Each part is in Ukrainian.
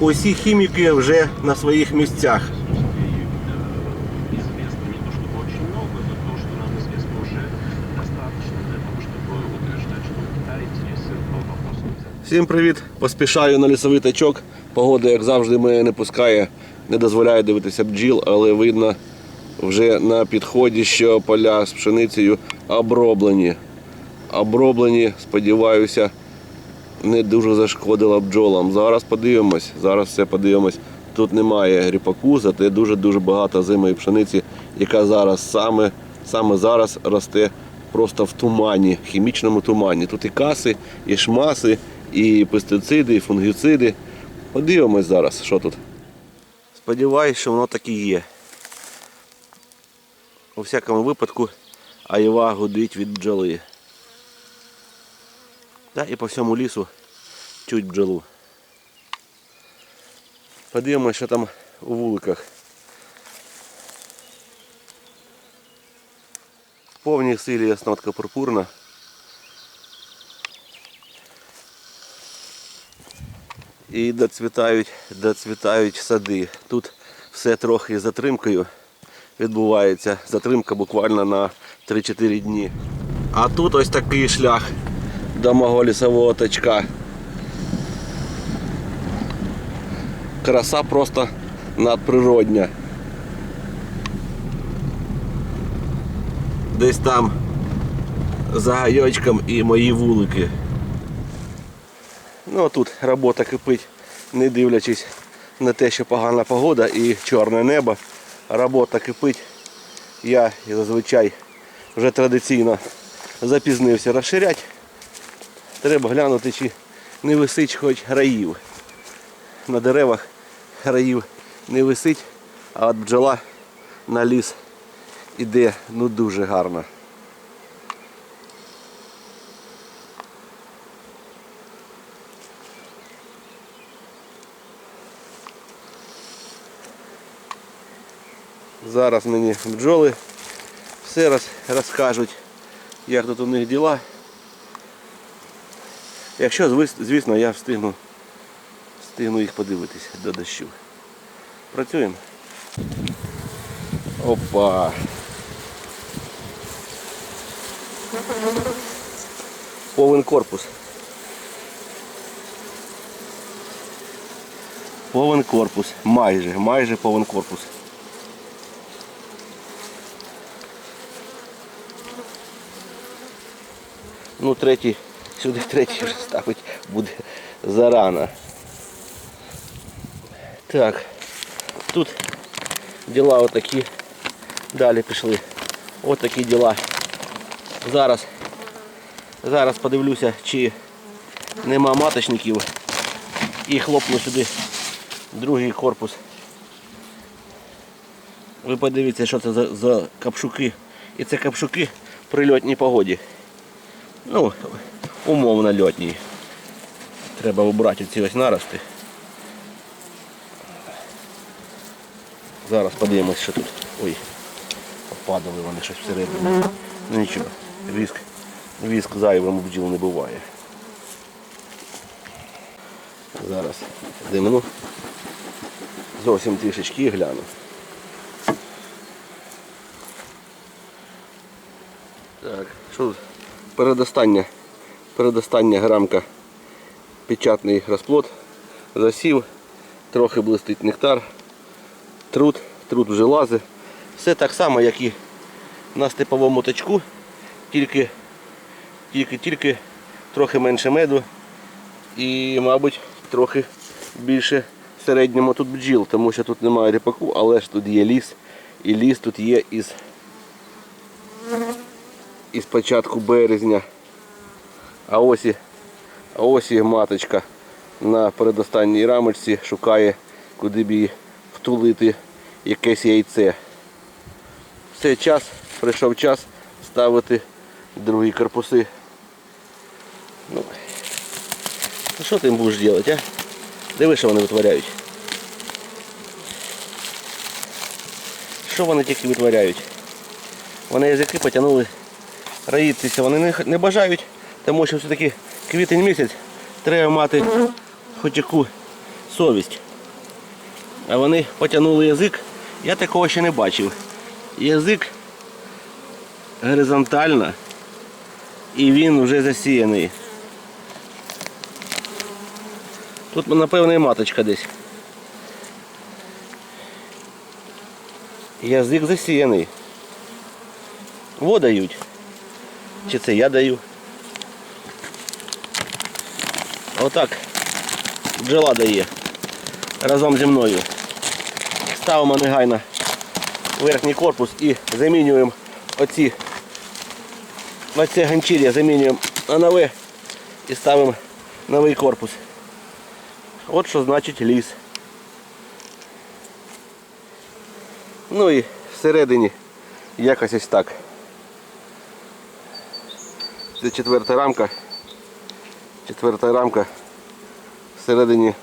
Усі хіміки вже на своїх місцях. Всім привіт! Поспішаю на лісовий тачок. Погода, як завжди, мене не пускає, не дозволяє дивитися бджіл, але видно вже на підході, що поля з пшеницею оброблені. Оброблені, сподіваюся, не дуже зашкодила бджолам. Зараз подивимось, зараз все подивимось. Тут немає ріпаку, зате дуже-дуже багато зимої пшениці, яка зараз саме, саме зараз росте просто в тумані, хімічному тумані. Тут і каси, і шмаси, і пестициди, і фунгіциди. Подивимось зараз, що тут. Сподіваюсь, що воно так і є. У всякому випадку айва гудить від бджоли. Та і по всьому лісу чуть бджолу. Подивимось, що там у вуликах. В повній силі яснотка пурпурна. І доцвітають, доцвітають сади. Тут все трохи затримкою відбувається. Затримка буквально на 3-4 дні. А тут ось такий шлях до мого лісового тачка. Краса просто надприродня. Десь там за гайочком і мої вулики. Ну а тут робота кипить, не дивлячись на те, що погана погода і чорне небо. Робота кипить. Я зазвичай вже традиційно запізнився розширяти. Треба глянути, чи не висить хоч раїв. На деревах раїв не висить, а от бджола на ліс іде ну дуже гарно. Зараз мені бджоли все роз, розкажуть, як тут у них діла. Якщо, звісно, я встигну, встигну їх подивитись до дощу. Працюємо. Опа. Повен корпус. Повен корпус. Майже, майже повен корпус. Ну, третій, сюди третій вже ставить буде зарано. Так, тут діла отакі. Далі пішли. Отакі діла. Зараз, зараз подивлюся, чи нема маточників. І хлопну сюди другий корпус. Ви подивіться, що це за, за капшуки. І це капшуки при льотній погоді. Ну, умовно льотній. Треба обрати ці ось нарости. Зараз подивимось, що тут. Ой, попадали вони щось всередині. Ну нічого, віск, віск зайвим у бджіл не буває. Зараз димну. Зовсім трішечки гляну. Так, що тут? Передостання, передостання грамка. Печатний розплод, засів, трохи блистить нектар, труд, труд вже лазить. Все так само, як і на степовому тачку, тільки, тільки, тільки трохи менше меду. І, мабуть, трохи більше середньому тут бджіл, тому що тут немає ріпаку, але ж тут є ліс, і ліс тут є із із початку березня. А ось маточка на передостанній рамочці шукає, куди б її втулити якесь яйце. Все час, прийшов час ставити другі корпуси. Ну, ну що ти їм будеш робити, а? Диви, що вони витворяють. Що вони тільки витворяють? Вони язики потягнули раїтися вони не бажають, тому що все-таки квітень місяць треба мати хоч яку совість. А вони потягнули язик. Я такого ще не бачив. Язик горизонтально і він вже засіяний. Тут, напевно, і маточка десь. Язик засіяний. Во дають. Чи це я даю? Отак бджола дає разом зі мною. Ставимо негайно верхній корпус і замінюємо оці оце ганчір'я замінюємо на нове і ставимо новий корпус. От що значить ліс. Ну і всередині якось ось так. Це четверта рамка. Четверта рамка. Всередині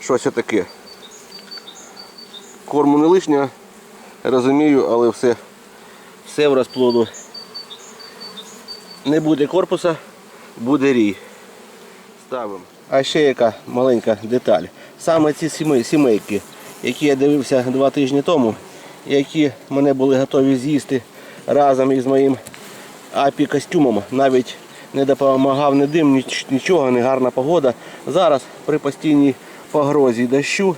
щось таке. Корму не лишнього, розумію, але все, все в розплоду. Не буде корпуса, буде рій. Ставимо. А ще яка маленька деталь. Саме ці сімейки, які я дивився два тижні тому, які мене були готові з'їсти разом із моїм апі костюмом, навіть не допомагав ні дим, нічого, не гарна погода. Зараз при постійній погрозі дощу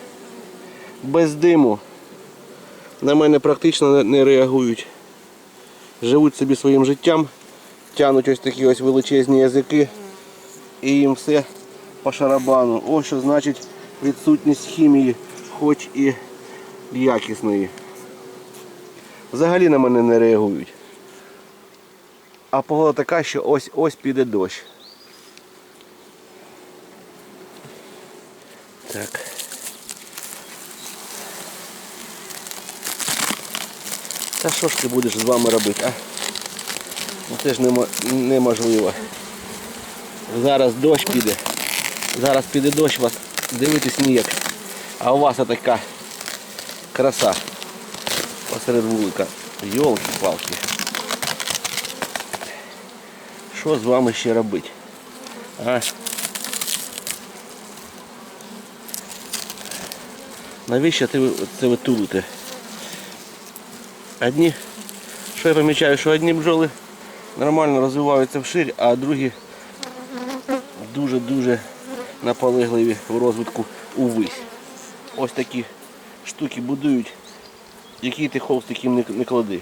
без диму на мене практично не- реагують. Живуть собі своїм життям, тянуть ось такі ось величезні язики і їм все по шарабану. Ось що значить відсутність хімії, хоч і якісної. Взагалі на мене не реагують. А погода така, що ось ось піде дощ. Так. Та що ж ти будеш з вами робити, а? Ну це ж неможливо. Зараз дощ піде. Зараз піде дощ, вас дивитись ніяк. А у вас така краса посеред вулика. Йолки-палки. Що з вами ще робити? А? Навіщо ви, це ви тулите? Одні, що я помічаю, що одні бджоли нормально розвиваються вширь, а другі дуже-дуже наполегливі в розвитку увесь. Ось такі штуки будують, які ти холстик їм не, не клади.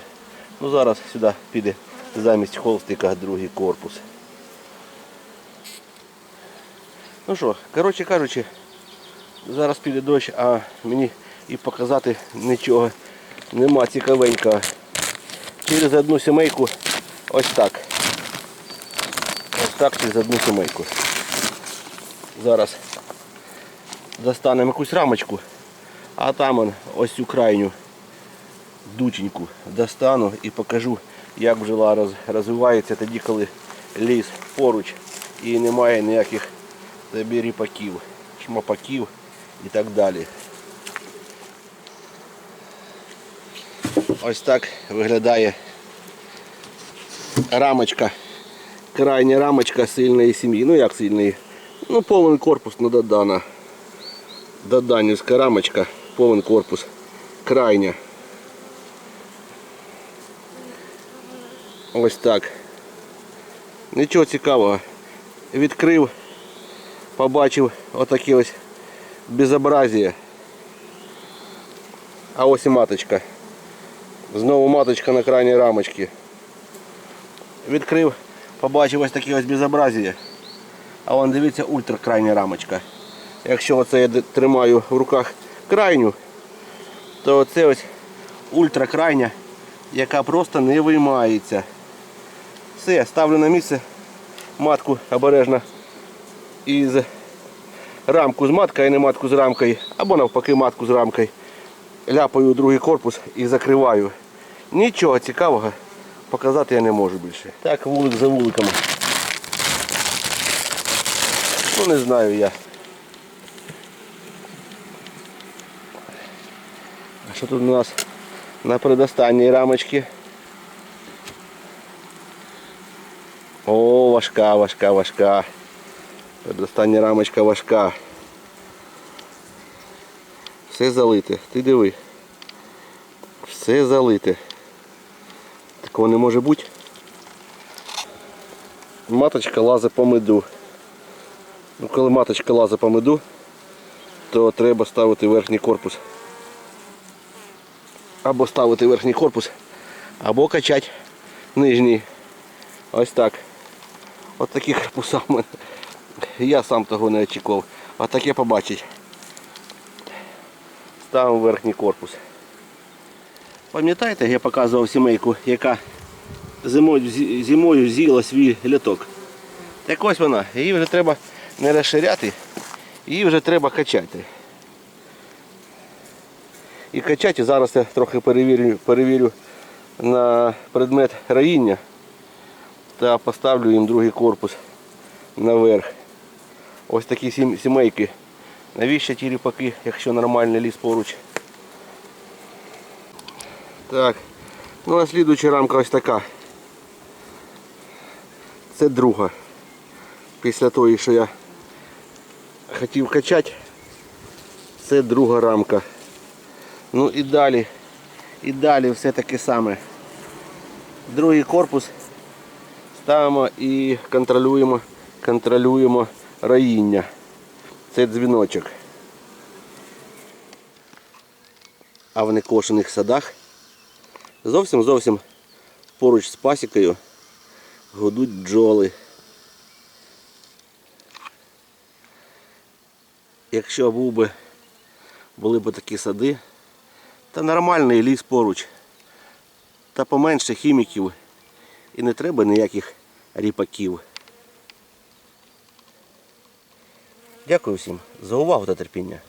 Ну зараз сюди піде замість холстика другий корпус. Ну що, коротше кажучи, зараз піде дощ, а мені і показати нічого нема цікавенького. Через одну сімейку ось так. Ось так через одну сімейку. Зараз достанемо якусь рамочку, а там ось цю крайню дученьку достану і покажу, як бджола роз, розвивається тоді, коли ліс поруч і немає ніяких тобі ріпаків, шмапаків і так далі. Ось так виглядає рамочка, крайня рамочка сильної сім'ї. Ну як сильної? Ну повний корпус ну, додана. Доданівська рамочка, повний корпус, крайня. Ось так. Нічого цікавого. Відкрив, побачив отакі ось безобразія. А ось і маточка. Знову маточка на крайній рамочці. Відкрив, побачив ось такі ось безобразія. А вон дивіться ультракрайня рамочка. Якщо оце я тримаю в руках крайню, то це ось ультракрайня, яка просто не виймається. Все, ставлю на місце матку обережно із рамку з маткою, не матку з рамкою, або навпаки матку з рамкою. Ляпаю другий корпус і закриваю. Нічого цікавого показати я не можу більше. Так, вулик за вуликом. Ну не знаю я. А що тут у нас на предостанній рамочці? О, важка, важка, важка. Предостання рамочка важка. Все залите. Ти диви. Все залите. Такого не може бути. Маточка лазить по меду. Ну, коли маточка лазить по меду, то треба ставити верхній корпус. Або ставити верхній корпус, або качати нижній. Ось так. От такі корпуса. Я сам того не очікував. А таке побачить. Ставимо верхній корпус. Пам'ятаєте, я показував сімейку, яка зимою, зі- зимою з'їла свій літок. Так ось вона, її вже треба не розширяти, її вже треба качати. І качати зараз я трохи перевірю, перевірю на предмет раїння та поставлю їм другий корпус наверх. Ось такі сімейки. Навіщо ті ріпаки, якщо нормальний ліс поруч? Так, ну а слідуюча рамка ось така. Це друга. Після того, що я хотів качати, це друга рамка. Ну і далі, і далі все таке саме. Другий корпус ставимо і контролюємо, контролюємо роїння. Це дзвіночок. А в некошених садах зовсім зовсім поруч з пасікою гудуть бджоли. Якщо був би, були б такі сади, та нормальний ліс поруч, та поменше хіміків і не треба ніяких ріпаків. Дякую всім за увагу та терпіння.